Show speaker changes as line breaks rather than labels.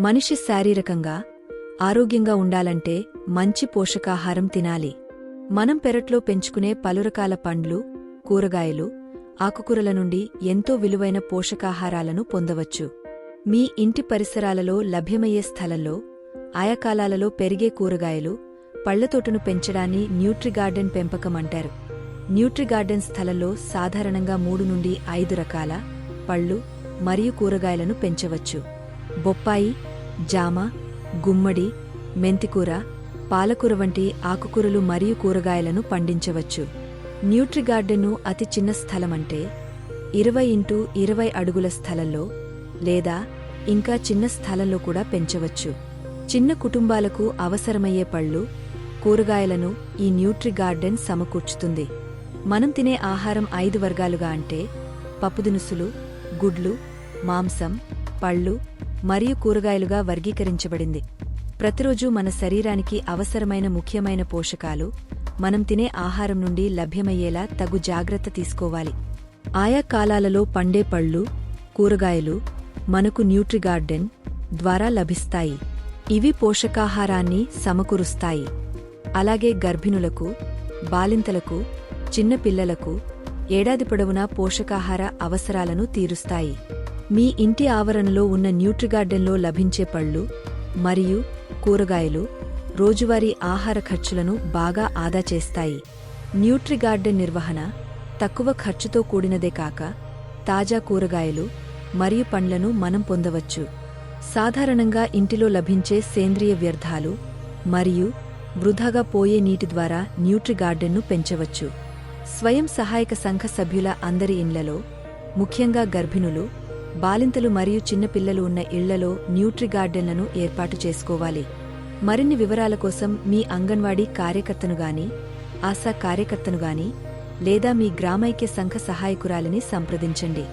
మనిషి శారీరకంగా ఆరోగ్యంగా ఉండాలంటే మంచి పోషకాహారం తినాలి. మనం పెరట్లో పెంచుకునే పలురకాల పండ్లు కూరగాయలు ఆకుకూరల నుండి ఎంతో విలువైన పోషకాహారాలను పొందవచ్చు. మీ ఇంటి పరిసరాలలో లభ్యమయ్యే స్థలంలో ఆయాకాలాలలో పెరిగే కూరగాయలు పళ్ళతోటను పెంచడాన్ని న్యూట్రిగార్డెన్ పెంపకం అంటారు న్యూట్రిగార్డెన్ స్థలంలో సాధారణంగా మూడు నుండి ఐదు రకాల పళ్ళు మరియు కూరగాయలను పెంచవచ్చు. బొప్పాయి జామ గుమ్మడి మెంతికూర పాలకూర వంటి ఆకుకూరలు మరియు కూరగాయలను పండించవచ్చు. న్యూట్రిగార్డెన్ను అతి చిన్న స్థలమంటే ఇరవై ఇంటూ ఇరవై అడుగుల స్థలంలో లేదా ఇంకా చిన్న స్థలంలో కూడా పెంచవచ్చు. చిన్న కుటుంబాలకు అవసరమయ్యే పళ్ళు కూరగాయలను ఈ న్యూట్రిగార్డెన్ సమకూర్చుతుంది. మనం తినే ఆహారం ఐదు వర్గాలుగా అంటే పప్పుదినుసులు గుడ్లు మాంసం పళ్ళు మరియు కూరగాయలుగా వర్గీకరించబడింది. ప్రతిరోజు మన శరీరానికి అవసరమైన ముఖ్యమైన పోషకాలు మనం తినే ఆహారం నుండి లభ్యమయ్యేలా తగు జాగ్రత్త తీసుకోవాలి. ఆయా కాలాలలో పండే పళ్ళు కూరగాయలు మనకు న్యూట్రిగార్డెన్ ద్వారా లభిస్తాయి. ఇవి పోషకాహారాన్ని సమకూరుస్తాయి. అలాగే గర్భిణులకు బాలింతలకు చిన్నపిల్లలకు ఏడాది పొడవునా పోషకాహార అవసరాలను తీరుస్తాయి. మీ ఇంటి ఆవరణలో ఉన్న న్యూట్రిగార్డెన్లో లభించే పళ్ళు మరియు కూరగాయలు రోజువారీ ఆహార ఖర్చులను బాగా ఆదా చేస్తాయి. న్యూట్రిగార్డెన్ నిర్వహణ తక్కువ ఖర్చుతో కూడినదే కాక తాజా కూరగాయలు మరియు పండ్లను మనం పొందవచ్చు. సాధారణంగా ఇంటిలో లభించే సేంద్రియ వ్యర్థాలు మరియు వృధాగా పోయే నీటి ద్వారా న్యూట్రిగార్డెన్ను పెంచవచ్చు. స్వయం సహాయక సంఘ సభ్యుల అందరి ఇండ్లలో ముఖ్యంగా గర్భిణులు బాలింతలు మరియు చిన్నపిల్లలు ఉన్న ఇళ్ళలో న్యూట్రిగార్డెన్లను ఏర్పాటు చేసుకోవాలి. మరిన్ని వివరాల కోసం మీ అంగన్వాడీ కార్యకర్తను గాని ఆశా కార్యకర్తను గాని లేదా మీ గ్రామైక్య సంఘ సహాయకురాలిని సంప్రదించండి.